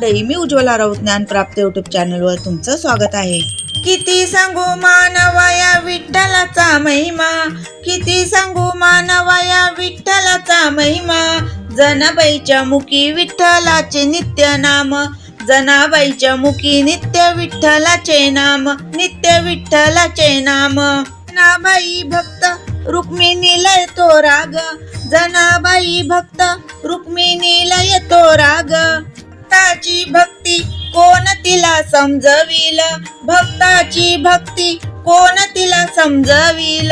दैमी मी उज्ज्वला राऊत ज्ञानप्राप्त युट्यूब चॅनलवर तुमचं स्वागत आहे. किती सांगू मानवा या विठ्ठलाचा महिमा? किती सांगू मानवा या विठ्ठलाचा महिमा? जनाबाईच्या मुखी विठ्ठलाचे नित्य नाम. जनाबाईच्या मुखी नित्य विठ्ठलाचे नाम. नित्य विठ्ठलाचे नाम. जनाबाई भक्त रुक्मिणी येतो राग. जनाबाई भक्त रुक्मिणी येतो राग. भक्ताची भक्ती कोण तिला समजविल? भक्ताची भक्ती कोण तिला समजविल?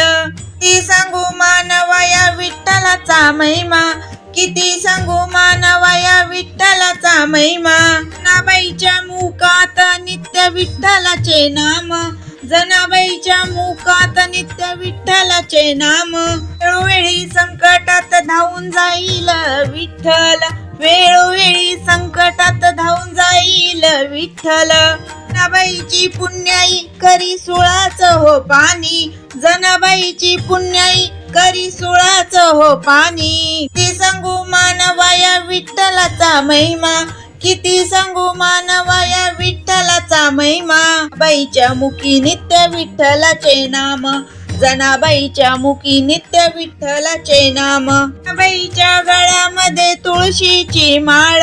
ती सांगू मानवाया विठ्ठलाचा महिमा. किती सांगू मानवाया विठ्ठलाचा महिमा. जनाबाईच्या मुखात नित्य विठ्ठलाचे नाम. जनाबाईच्या मुखात नित्य विठ्ठलाचे नाम. वेळोवेळी संकटात धावून जाईल विठ्ठल. वेळोवेळी संकटात धावून जाईल विठ्ठल. जनाबाईची पुण्याई करी सुळाच हो पाणी. जनाबाईची पुण्याई करी सुळाच हो पाणी. ती सांगू मानवाया विठ्ठलाचा महिमा. किती सांगू मानवाया विठ्ठलाचा महिमा. बाईच्या मुखी नित्य विठ्ठलाचे नाम. जनाबाईच्या मुखी नित्य विठ्ठलाचे नाम. बाईच्या गळ्यामध्ये तुळशीची माळ.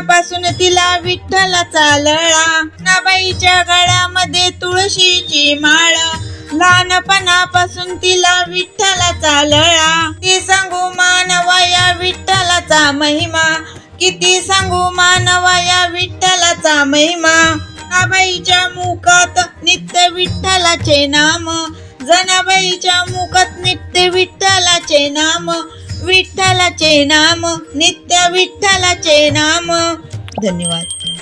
पासून तिला विठ्ठलाचा लळा. नाबाईच्या गळ्यामध्ये तुळशीची माळ. लहानपणापासून तिला विठ्ठलाचा लळा. ती सांगू मानवा या विठ्ठलाचा महिमा. किती सांगू मानवा या विठ्ठलाचा महिमा. नाबाईच्या मुखात नित्य विठ्ठलाचे नाम. जनाबाईच्या मुखात नित्य विठ्ठलाचे नाम विठ्ठलाचे नाम नित्य विठ्ठलाचे नाम. धन्यवाद.